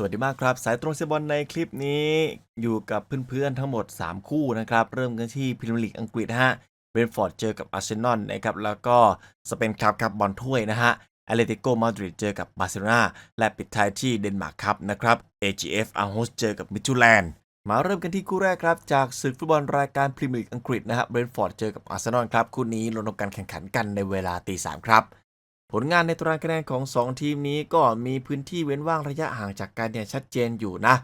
สวัสดีมากครับ สายตรงเซบอลในคลิปนี้ อยู่กับเพื่อนๆทั้งหมด 3 คู่นะครับ เริ่มกันที่พรีเมียร์ลีกอังกฤษฮะเบรนฟอร์ดเจอกับอาร์เซนอลนะครับ แล้วก็สเปนคลับครับบอลถ้วยนะฮะแอตเลติโกมาดริดเจอกับบาร์เซโลนาและปิดท้ายที่เดนมาร์กครับนะครับ AGF อาร์โฮสเจอกับมิด d ูแลนด์มาเริ่มกันที่คู่แรกครับ จากศึกฟุตบอลรายการพรีเมียร์ลีกอังกฤษนะฮะเบรนฟอร์ดเจอกับอาร์เซนอลครับคู่นี้ลงการแข่งขันกันในเวลาตีสามครับ ผลงานในตารางคะแนนของ 2 ทีมนี้ก็มีพื้นที่เว้นว่างระยะห่างจากกันเนี่ยชัดเจนอยู่นะ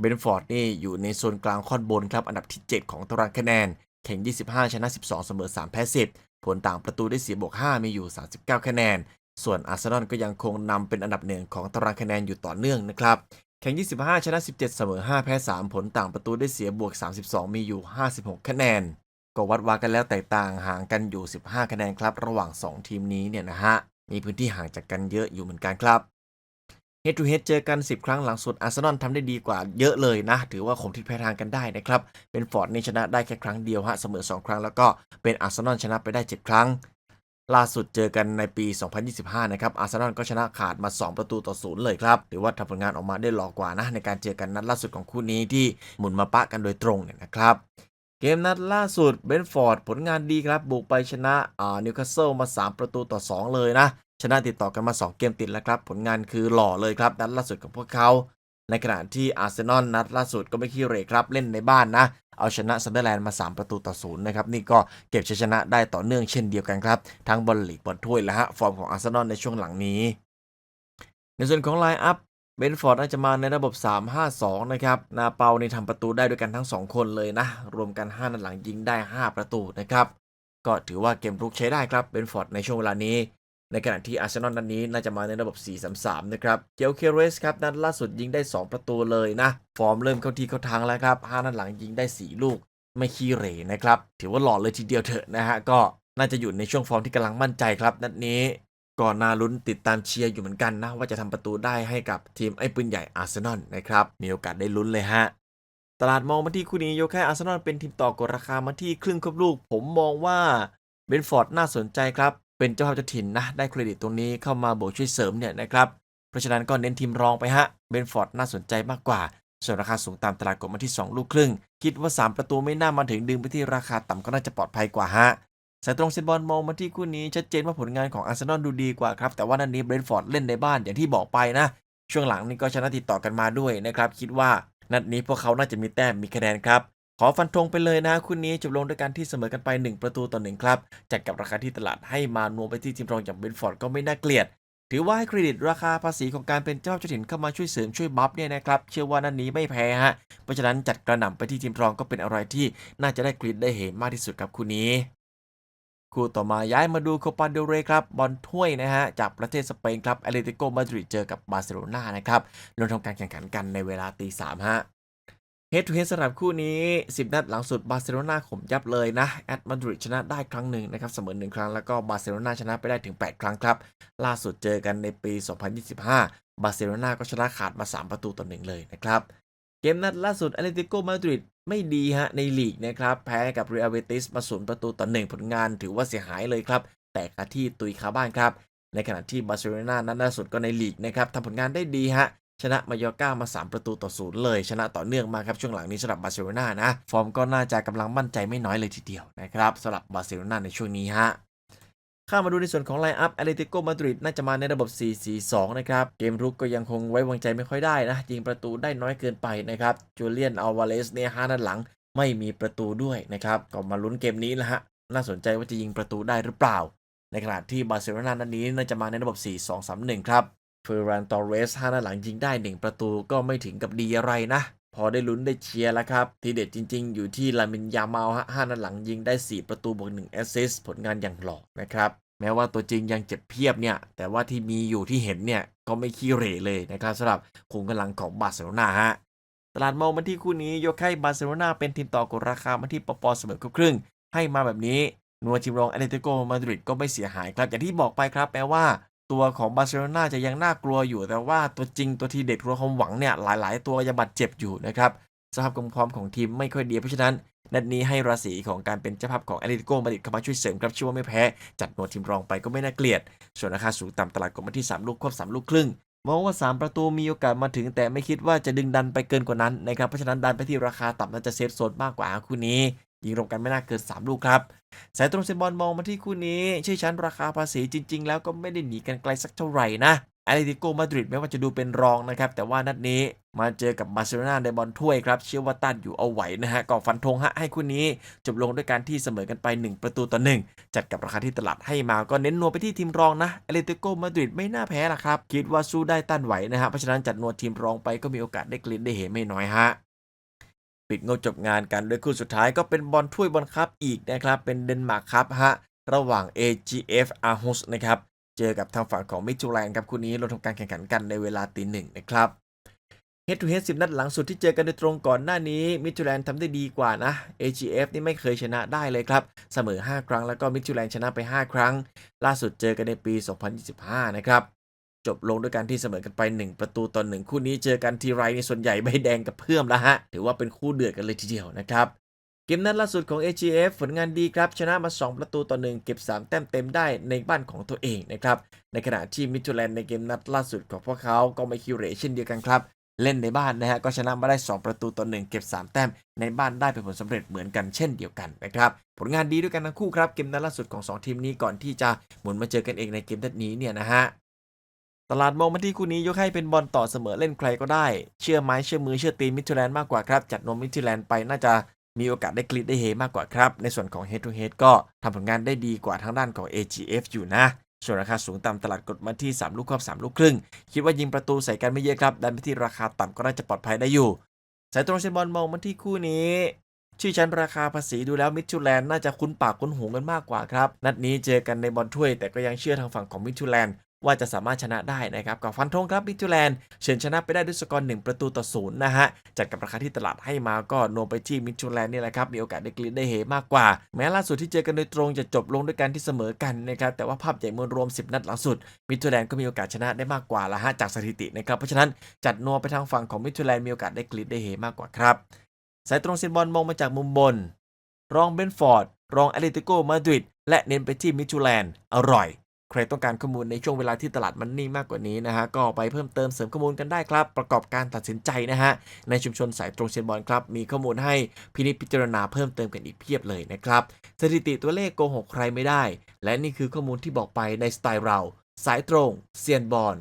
เบนฟอร์ดนี่อยู่ในโซนกลางค่อนบนครับอันดับที่ 7 ของตารางคะแนน แข่ง 25 ชนะ 12 เสมอ 3 แพ้ 10 ผลต่างประตูได้เสียบวก 5 มีอยู่ 39 คะแนน ส่วนอาร์เซนอลก็ยังคงนำเป็นอันดับหนึ่งของตารางคะแนนอยู่ต่อเนื่องนะครับ แข่ง 25 ชนะ 17 เสมอ 5 แพ้ 3 ผลต่างประตูได้เสียบวก 32 มีอยู่ 56 คะแนน ก็วัดวากันแล้วแตกต่างห่างกันอยู่ 15 คะแนนครับระหว่าง 2 ทีมนี้เนี่ยนะฮะ มีพื้นที่ห่างจากกันเยอะอยู่เหมือนกันครับ Head to Head เจอกัน 10 ครั้งหลังสุดอาร์เซนอลทำได้ดีกว่าเยอะเลยนะ ถือว่าคงทิศแพ้ทางกันได้นะครับ เป็นฟอร์ดนี่ชนะได้แค่ครั้งเดียวฮะ เสมอ 2 ครั้งแล้วก็เป็นอาร์เซนอลชนะไปได้ 7 ครั้ง ล่าสุดเจอกันในปี 2025 นะครับ อาร์เซนอลก็ชนะขาดมา 2 ประตูต่อศูนย์เลยครับ ถือว่าทำผลงานออกมาได้หล่อกว่านะ ในการเจอกันนัดล่าสุดของคู่นี้ที่หมุนมาปะกันโดยตรงเนี่ยนะครับ เกมนัดล่าสุดเบนฟอร์ดผลงานดีครับ บุกไปชนะอ่านิวคาสเซิลมา 3 ประตูต่อ 2 เลยนะ ชนะติดต่อกันมา 2 เกมติดแล้วครับ ผลงานคือหล่อเลยครับนัดล่าสุดของพวกเขา ในขณะที่อาร์เซนอลนัดล่าสุดก็ไม่ขี้เหร่ครับ เล่นในบ้านนะ เอาชนะซันเดอร์แลนด์มา 3 ประตูต่อศูนย์นะครับ นี่ก็เก็บชัยชนะได้ต่อเนื่องเช่นเดียวกันครับ ทั้งบอลลีกบอลถ้วยและฮะฟอร์มของอาร์เซนอลในช่วงหลังนี้ ในส่วนของไลน์อัพ เบนฟอร์ดน่าจะมาในระบบ 3-5-2 นะครับ นาเปาในทำประตูได้ด้วยกันทั้ง 2 คนเลยนะ รวมกัน 5 นัดหลังยิงได้ 5 ประตูนะครับ ก็ถือว่าเกมรุกใช้ได้ครับ เบนฟอร์ดในช่วงเวลานี้ ในขณะที่อาร์เซนอลนัดนี้น่าจะมาในระบบ 4-3-3 นะครับ เกียวเคเรสครับนัดล่าสุดยิงได้ 2 ประตูเลยนะ ฟอร์มเริ่มเข้าที่เข้าทางแล้วครับ 5 นัดหลังยิงได้ 4 ลูก ไม่ขี้เหร่นะครับ ถือว่าหล่อเลยทีเดียวเถอะนะฮะ ก็น่าจะอยู่ในช่วงฟอร์มที่กำลังมั่นใจครับนัดนี้ ก็น่าลุ้นติดตามเชียร์อยู่เหมือนกันนะ ว่าจะทำประตูได้ให้กับทีมไอ้ปืนใหญ่อาร์เซนอลนะครับ มีโอกาสได้ลุ้นเลยฮะ ตลาดมองมาที่คู่นี้ยกให้อาร์เซนอลเป็นทีมต่อกดราคามาที่ครึ่งครบลูก ผมมองว่าเบนฟอร์ดน่าสนใจครับ เป็นเจ้าภาพเจ้าถิ่นนะ ได้เครดิตตรงนี้เข้ามาโบกช่วยเสริมเนี่ยนะครับ เพราะฉะนั้นก็เน้นทีมรองไปฮะ เบนฟอร์ดน่าสนใจมากกว่า ส่วนราคาสูงตามตลาดกดมาที่ 2 ลูกครึ่ง คิดว่า 3 ประตูไม่น่ามาถึงดึงไปที่ราคาต่ำก็น่าจะปลอดภัยกว่าฮะ สายตรงเซนบอลมองมาที่คู่นี้ชัดเจนว่าผลงานของอาร์เซนอลดูดีกว่าครับ แต่ว่านัดนี้เบรนท์ฟอร์ดเล่นในบ้านอย่างที่บอกไปนะ ช่วงหลังนี่ก็ชนะติดต่อกันมาด้วยนะครับ คิดว่านัดนี้พวกเขาน่าจะมีแต้มมีคะแนนครับขอฟันธงไปเลยนะคู่นี้จบลงด้วยการที่เสมอกันไป 1 ประตูต่อ1ครับจัดกับราคาที่ตลาดให้มานวมไปที่ทีมรองอย่างเบรนท์ฟอร์ดก็ไม่น่าเกลียด ถือว่าให้เครดิตราคาภาษีของการเป็นเจ้าเจ้าถิ่นเข้ามาช่วยเสริมช่วยบัฟเนี่ยนะครับเชื่อว่านัดนนี้ไม่แพ้ฮะเพราะฉะนั้นจัดกระหน่ำไปที่ทีมรองก็เป็นอะไรที่น่าจะได้กรีดได้เห็นมากที่สุดครับคู่นี้ คู่ต่อมาย้ายมาดูโคปาเดลเรครับบอลถ้วยนะฮะจากประเทศสเปนครับแอตเลติโกมาดริดเจอกับบาร์เซโลนานะครับลงทำการแข่งขันกันในเวลาตีสามฮะเฮดทูเฮดสำหรับคู่นี้ 10 นัดหลังสุดบาร์เซโลนาข่มยับเลยนะแอตมาดริดชนะได้ครั้งหนึ่งนะครับเสมอหนึ่งครั้งแล้วก็บาร์เซโลนาชนะไปได้ถึง 8 ครั้งครับ ล่าสุดเจอกันในปี 2025 บาร์เซโลนาก็ชนะขาดมา 3 ประตูต่อหนึ่งเลยนะครับ เกมนัดล่าสุดแอตเลติโกมาดริด ไม่ดีฮะในลีกนะครับ แพ้กับเรอัลเบติสมาศูนย์ประตูต่อหนึ่งผลงานถือว่าเสียหายเลยครับ แต่คาที่ตุยคาบ้านครับ ในขณะที่บาร์เซโลนานั้นล่าสุดก็ในลีกนะครับทำผลงานได้ดีฮะชนะมายอร์ก้ามา 3 ประตูต่อศูนย์เลย ชนะต่อเนื่องมาครับ ช่วงหลังนี้สำหรับบาร์เซโลนานะ ฟอร์มก็น่าจะกำลังมั่นใจไม่น้อยเลยทีเดียวนะครับสำหรับบาร์เซโลนาในช่วงนี้ฮะ ข้ามาดูในส่วนของไลน์อัพแอตเลติโกมาดริดน่าจะมาในระบบ 4-4-2 นะครับ เกมรุกก็ยังคงไว้วางใจไม่ค่อยได้นะ ยิงประตูได้น้อยเกินไปนะครับ จูเลียนอัลวาเลสเนี่ยห้านัดหลังไม่มีประตูด้วยนะครับ ก็มาลุ้นเกมนี้แหละฮะ น่าสนใจว่าจะยิงประตูได้หรือเปล่า ในขณะที่บาร์เซโลนานัดนี้น่าจะมาในระบบ 4-2-3-1 ครับเฟอร์รันตอเรสห้านัดหลังยิงได้ 1 ประตูก็ไม่ถึงกับดีอะไรนะ พอได้ลุ้นได้เชียร์แล้วครับ ทีเด็ดจริง ๆ อยู่ที่ลามินยามาลฮะห้านัดหลังยิงได้ 4 ประตูบวก1แอสซิสผลงานอย่างหล่อนะครับแม้ว่าตัวจริงยังเจ็บเพียบเนี่ย แต่ว่าที่มีอยู่ที่เห็นเนี่ย ก็ไม่ขี้เหร่เลยนะครับสำหรับขุมกำลังของบาร์เซโลนาฮะตลาดมองมาที่คู่นี้ยกให้บาร์เซโลนาเป็นทีมต่อกดราคามาที่ปปเสมอครึ่ง ให้มาแบบนี้นัวทีมรองอเลติโกมาดริดก็ไม่เสียหายครับ อย่างที่บอกไปครับแม้ว่า ตัวของบาร์เซโลนาจะยังน่ากลัวอยู่ แต่ว่าตัวจริงตัวทีเด็ดตัวความหวังเนี่ยหลาย ๆ ตัวยังบาดเจ็บอยู่นะครับสภาพความพร้อมของทีมไม่ค่อยดีเพราะฉะนั้นนัดนี้ให้ราศีของการเป็นเจ้าภาพของแอตเลติโกมาดริดเข้ามาช่วยเสริมครับเชื่อว่าไม่แพ้ จัดหน่วยทีมรองไปก็ไม่น่าเกลียด ส่วนราคาสูงต่ำตลาดกดมาที่ 3 ลูกควบ3ลูกครึ่งมองว่า 3 ประตูมีโอกาสมาถึง แต่ไม่คิดว่าจะดึงดันไปเกินกว่านั้นนะครับเพราะฉะนั้นดันไปที่ราคาต่ำน่าจะเซฟโซนมากกว่าคู่นี้ ยิงรวมกันไม่น่าเกิน3ลูกครับสายตรงเซนบอลมองมาที่คู่นี้ ชื่อชั้นราคาภาษีจริง ๆ แล้วก็ไม่ได้หนีกันไกลสักเท่าไหร่นะแอตเลติโกมาดริดแม้ว่าจะดูเป็นรองนะครับ แต่ว่านัดนี้มาเจอกับบาร์เซโลนาในบอลถ้วยครับ เชื่อว่าต้านอยู่เอาไหวนะฮะก็ฟันธงฮะให้คู่นี้ จบลงด้วยการที่เสมอกันไป 1 ประตูต่อ1จัดกับราคาที่ตลาดให้มาก็เน้นนัวไปที่ทีมรองนะแอตเลติโกมาดริดไม่น่าแพ้ละครับ คิดว่าสู้ได้ต้านไหวนะฮะเพราะฉะนั้นจัดนัวทีมรองไปก็มีโอกาสได้กลิ่นได้เห็นไม่น้อยฮะ ปิดงบจบงานกันด้วยคู่สุดท้ายก็เป็นบอลถ้วยบอลคัพอีกนะครับ เป็นเดนมาร์กคัพฮะ ระหว่าง AGF a r h u s นะครับ เจอกับทางฝั่งของมิจูแลนด์ครับคู่นี้ลงทำการแข่งขันกันในเวลาตีหนึ่งนะครับ Head to Head 10นัดหลังสุดที่เจอกันโดยตรงก่อนหน้านี้มิจูแลนด์ทำได้ดีกว่านะ AGF นี่ไม่เคยชนะได้เลยครับ เสมอ 5 ครั้งแล้วก็มิจูแลนด์ชนะไป 5 ครั้ง ล่าสุดเจอกันในปี 2025 นะครับ จบลงด้วยการที่เสมอกันไป 1 ประตูต่อ1คู่นี้เจอกันทีไรในส่วนใหญ่ใบแดงกับเพื่อมแล้วฮะ ถือว่าเป็นคู่เดือดกันเลยทีเดียวนะครับ เกมนัดล่าสุดของ AGF ผลงานดีครับ ชนะมา 2 ประตูต่อ 1 เก็บ 3 แต้มเต็มได้ในบ้านของตัวเองนะครับ ในขณะที่มิทูแลนด์ในเกมนัดล่าสุดของพวกเขาก็ไม่คิวเรเช่นเดียวกันครับ เล่นในบ้านนะฮะก็ชนะมาได้ 2 ประตูต่อ 1 เก็บ 3 แต้มในบ้านได้เป็นผลสำเร็จเหมือนกันเช่นเดียวกันนะครับผลงานดีด้วยกันทั้งคู่ครับเกมนัดล่าสุดของ 2 ทีมนี้ก่อนที่จะหมุนมาเจอกันเองในเกมนัดนี้เนี่ยนะฮะ ตลาดมองมาที่คู่นี้ยกให้เป็นบอลต่อเสมอเล่นใครก็ได้ เชื่อไม้เชื่อมือเชื่อตีนมิทูแลนด์มากกว่าครับ จัดนมมิทูแลนด์ไปน่าจะมีโอกาสได้กรีดได้เฮมากกว่าครับ ในส่วนของ Head to Head ก็ทำผลงานได้ดีกว่าทางด้านของ AGF อยู่นะ ส่วนราคาสูงตามตลาดกดมาที่ 3 ลูกครอบ3ลูกครึ่ง คิดว่ายิงประตูใส่กันไม่เยอะครับดันไปที่ราคาต่ำก็น่าจะปลอดภัยได้อยู่ สายตรงเซนบอลมองมาที่คู่นี้ชื่อชั้นราคาภาษีดูแล้วมิทูแลนด์น่าจะคุ้นปากคุ้นหูกันมากกว่าครับ นัดนี้เจอกันในบอลถ้วย แต่ก็ยังเชื่อทางฝั่งของมิทูแลนด์ ว่าจะสามารถชนะได้นะครับกับฟันธงครับมิทูแลนด์เฉือนชนะไปได้ด้วยสกอร์1ประตูต่อศูนย์นะฮะจัดกับราคาที่ตลาดให้มาก็โนไปที่มิทูแลนด์นี่แหละครับมีโอกาสได้กรีดได้เฮมากกว่า แม้ล่าสุดที่เจอกันโดยตรงจะจบลงด้วยการที่เสมอกันนะครับแต่ว่าภาพใหญ่มวลรวม 10 นัดหลังสุดมิทูแลนด์ก็มีโอกาสชนะได้มากกว่าละฮะจากสถิตินะครับเพราะฉะนั้นจัดนัวไปทางฝั่งของมิทูแลนด์มีโอกาสได้กรีดได้เฮมากกว่าครับสายตรงเซนบอลมองมาจากมุมบน รองเบนฟอร์ด รองแอตเลติโกมาดริด และเน้นไปที่มิทูแลนด์อร่อย ใครต้องการข้อมูลในช่วงเวลาที่ตลาดมันนิ่งมากกว่านี้นะฮะก็ไปเพิ่มเติมเสริมข้อมูลกันได้ครับ ประกอบการตัดสินใจนะฮะในชุมชนสายตรงเชนบอลครับมีข้อมูลให้พินิจพิจารณาเพิ่มเติมกันอีกเพียบเลยนะครับสถิติตัวเลขโกหกใครไม่ได้ และนี่คือข้อมูลที่บอกไปในสไตล์เรา สายตรงเซียนบอล